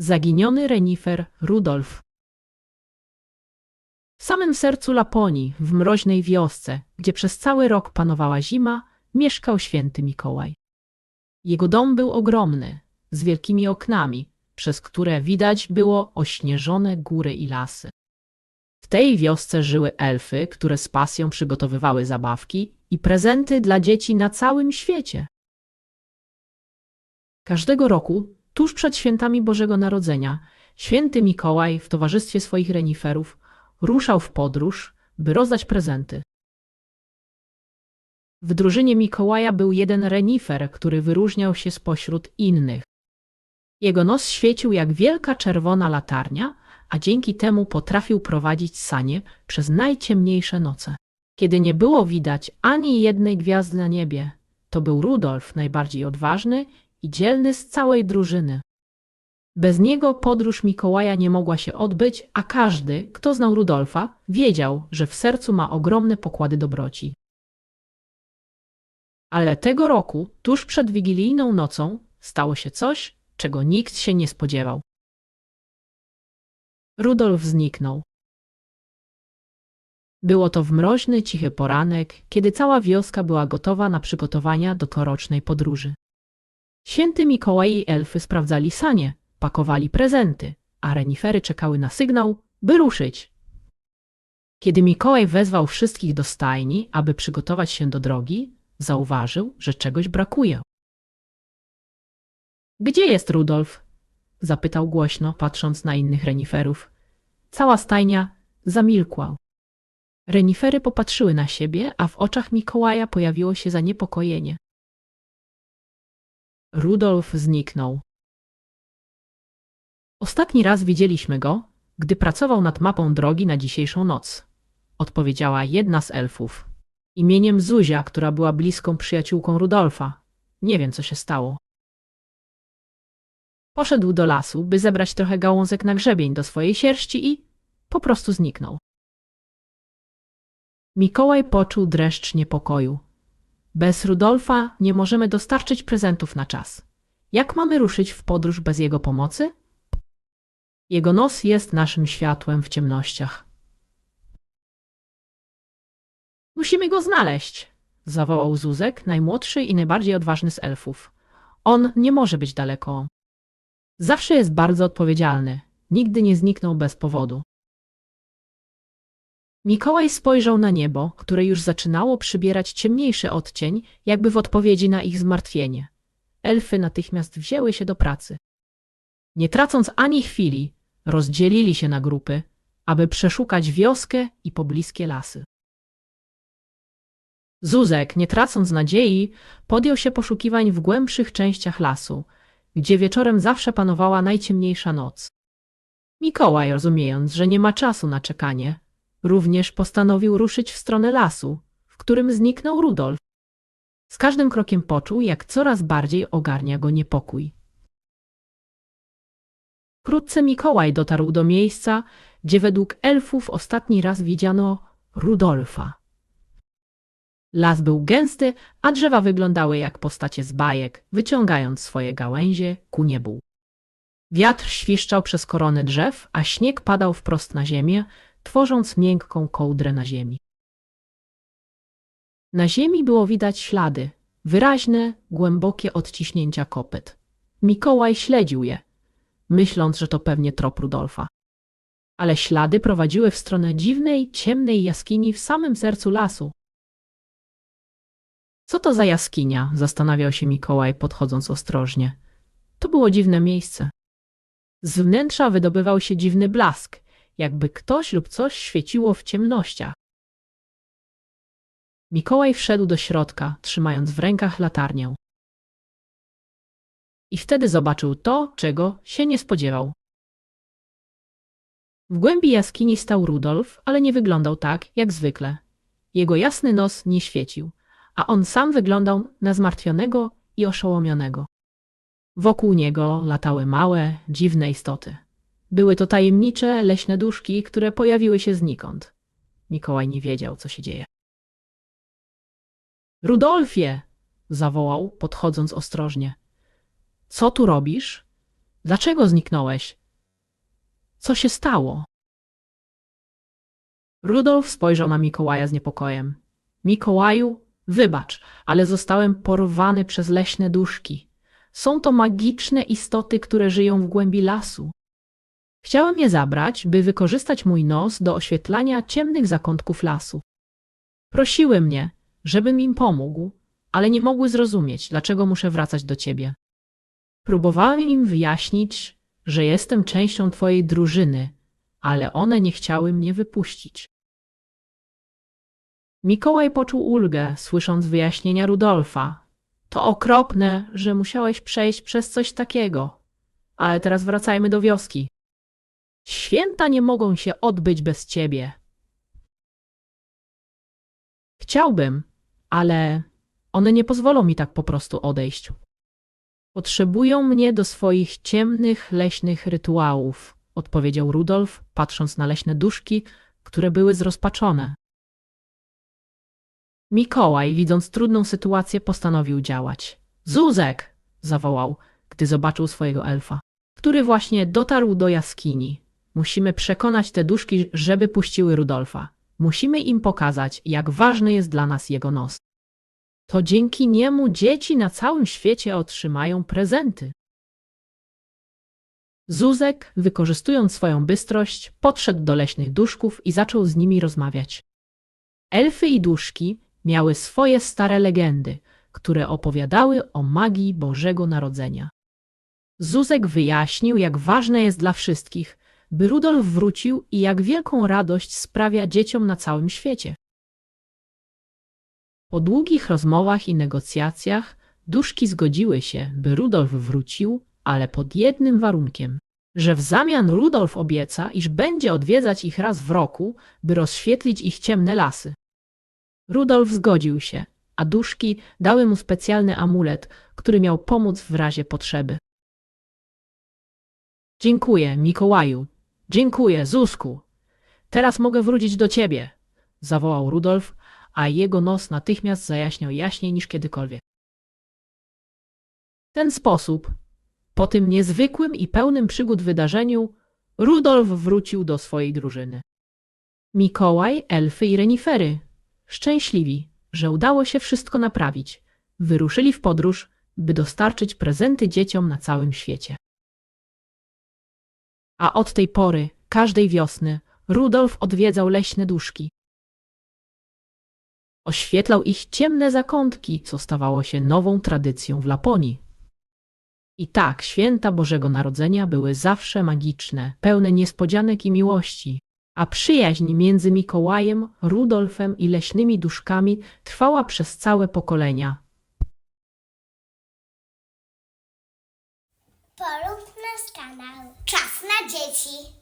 Zaginiony renifer Rudolf. W samym sercu Laponii, w mroźnej wiosce, gdzie przez cały rok panowała zima, mieszkał święty Mikołaj. Jego dom był ogromny, z wielkimi oknami, przez które widać było ośnieżone góry i lasy. W tej wiosce żyły elfy, które z pasją przygotowywały zabawki i prezenty dla dzieci na całym świecie. Każdego roku, tuż przed świętami Bożego Narodzenia, święty Mikołaj w towarzystwie swoich reniferów ruszał w podróż, by rozdać prezenty. W drużynie Mikołaja był jeden renifer, który wyróżniał się spośród innych. Jego nos świecił jak wielka czerwona latarnia, a dzięki temu potrafił prowadzić sanie przez najciemniejsze noce. Kiedy nie było widać ani jednej gwiazdy na niebie, to był Rudolf najbardziej odważny i dzielny z całej drużyny. Bez niego podróż Mikołaja nie mogła się odbyć, a każdy, kto znał Rudolfa, wiedział, że w sercu ma ogromne pokłady dobroci. Ale tego roku, tuż przed wigilijną nocą, stało się coś, czego nikt się nie spodziewał. Rudolf zniknął. Było to w mroźny, cichy poranek, kiedy cała wioska była gotowa na przygotowania do torocznej podróży. Święty Mikołaj i elfy sprawdzali sanie, pakowali prezenty, a renifery czekały na sygnał, by ruszyć. Kiedy Mikołaj wezwał wszystkich do stajni, aby przygotować się do drogi, zauważył, że czegoś brakuje. Gdzie jest Rudolf? zapytał głośno, patrząc na innych reniferów. Cała stajnia zamilkła. Renifery popatrzyły na siebie, a w oczach Mikołaja pojawiło się zaniepokojenie. Rudolf zniknął. Ostatni raz widzieliśmy go, gdy pracował nad mapą drogi na dzisiejszą noc, odpowiedziała jedna z elfów. Imieniem Zuzia, która była bliską przyjaciółką Rudolfa. Nie wiem, co się stało. Poszedł do lasu, by zebrać trochę gałązek na grzebień do swojej sierści i po prostu zniknął. Mikołaj poczuł dreszcz niepokoju. Bez Rudolfa nie możemy dostarczyć prezentów na czas. Jak mamy ruszyć w podróż bez jego pomocy? Jego nos jest naszym światłem w ciemnościach. Musimy go znaleźć, zawołał Zuzek, najmłodszy i najbardziej odważny z elfów. On nie może być daleko. Zawsze jest bardzo odpowiedzialny. Nigdy nie zniknął bez powodu. Mikołaj spojrzał na niebo, które już zaczynało przybierać ciemniejszy odcień, jakby w odpowiedzi na ich zmartwienie. Elfy natychmiast wzięły się do pracy. Nie tracąc ani chwili, rozdzielili się na grupy, aby przeszukać wioskę i pobliskie lasy. Zuzek, nie tracąc nadziei, podjął się poszukiwań w głębszych częściach lasu, gdzie wieczorem zawsze panowała najciemniejsza noc. Mikołaj, rozumiejąc, że nie ma czasu na czekanie, również postanowił ruszyć w stronę lasu, w którym zniknął Rudolf. Z każdym krokiem poczuł, jak coraz bardziej ogarnia go niepokój. Wkrótce Mikołaj dotarł do miejsca, gdzie według elfów ostatni raz widziano Rudolfa. Las był gęsty, a drzewa wyglądały jak postacie z bajek, wyciągając swoje gałęzie ku niebu. Wiatr świszczał przez korony drzew, a śnieg padał wprost na ziemię, tworząc miękką kołdrę na ziemi. Na ziemi było widać ślady, wyraźne, głębokie odciśnięcia kopyt. Mikołaj śledził je, myśląc, że to pewnie trop Rudolfa. Ale ślady prowadziły w stronę dziwnej, ciemnej jaskini w samym sercu lasu. Co to za jaskinia? zastanawiał się Mikołaj, podchodząc ostrożnie. To było dziwne miejsce. Z wnętrza wydobywał się dziwny blask, jakby ktoś lub coś świeciło w ciemnościach. Mikołaj wszedł do środka, trzymając w rękach latarnię. I wtedy zobaczył to, czego się nie spodziewał. W głębi jaskini stał Rudolf, ale nie wyglądał tak, jak zwykle. Jego jasny nos nie świecił, a on sam wyglądał na zmartwionego i oszołomionego. Wokół niego latały małe, dziwne istoty. Były to tajemnicze, leśne duszki, które pojawiły się znikąd. Mikołaj nie wiedział, co się dzieje. Rudolfie! zawołał, podchodząc ostrożnie. Co tu robisz? Dlaczego zniknąłeś? Co się stało? Rudolf spojrzał na Mikołaja z niepokojem. Mikołaju, wybacz, ale zostałem porwany przez leśne duszki. Są to magiczne istoty, które żyją w głębi lasu. Chciałem je zabrać, by wykorzystać mój nos do oświetlania ciemnych zakątków lasu. Prosiły mnie, żebym im pomógł, ale nie mogły zrozumieć, dlaczego muszę wracać do ciebie. Próbowałem im wyjaśnić, że jestem częścią twojej drużyny, ale one nie chciały mnie wypuścić. Mikołaj poczuł ulgę, słysząc wyjaśnienia Rudolfa. To okropne, że musiałeś przejść przez coś takiego. Ale teraz wracajmy do wioski. Święta nie mogą się odbyć bez ciebie. Chciałbym, ale one nie pozwolą mi tak po prostu odejść. Potrzebują mnie do swoich ciemnych, leśnych rytuałów, odpowiedział Rudolf, patrząc na leśne duszki, które były zrozpaczone. Mikołaj, widząc trudną sytuację, postanowił działać. Zuzek! zawołał, gdy zobaczył swojego elfa, który właśnie dotarł do jaskini. Musimy przekonać te duszki, żeby puściły Rudolfa. Musimy im pokazać, jak ważny jest dla nas jego nos. To dzięki niemu dzieci na całym świecie otrzymają prezenty. Zuzek, wykorzystując swoją bystrość, podszedł do leśnych duszków i zaczął z nimi rozmawiać. Elfy i duszki miały swoje stare legendy, które opowiadały o magii Bożego Narodzenia. Zuzek wyjaśnił, jak ważne jest dla wszystkich, by Rudolf wrócił i jak wielką radość sprawia dzieciom na całym świecie. Po długich rozmowach i negocjacjach duszki zgodziły się, by Rudolf wrócił, ale pod jednym warunkiem, że w zamian Rudolf obieca, iż będzie odwiedzać ich raz w roku, by rozświetlić ich ciemne lasy. Rudolf zgodził się, a duszki dały mu specjalny amulet, który miał pomóc w razie potrzeby. Dziękuję, Mikołaju. Dziękuję, Zusku. Teraz mogę wrócić do ciebie, zawołał Rudolf, a jego nos natychmiast zajaśniał jaśniej niż kiedykolwiek. W ten sposób, po tym niezwykłym i pełnym przygód wydarzeniu, Rudolf wrócił do swojej drużyny. Mikołaj, elfy i renifery, szczęśliwi, że udało się wszystko naprawić, wyruszyli w podróż, by dostarczyć prezenty dzieciom na całym świecie. A od tej pory, każdej wiosny, Rudolf odwiedzał leśne duszki. Oświetlał ich ciemne zakątki, co stawało się nową tradycją w Laponii. I tak święta Bożego Narodzenia były zawsze magiczne, pełne niespodzianek i miłości, a przyjaźń między Mikołajem, Rudolfem i leśnymi duszkami trwała przez całe pokolenia. 七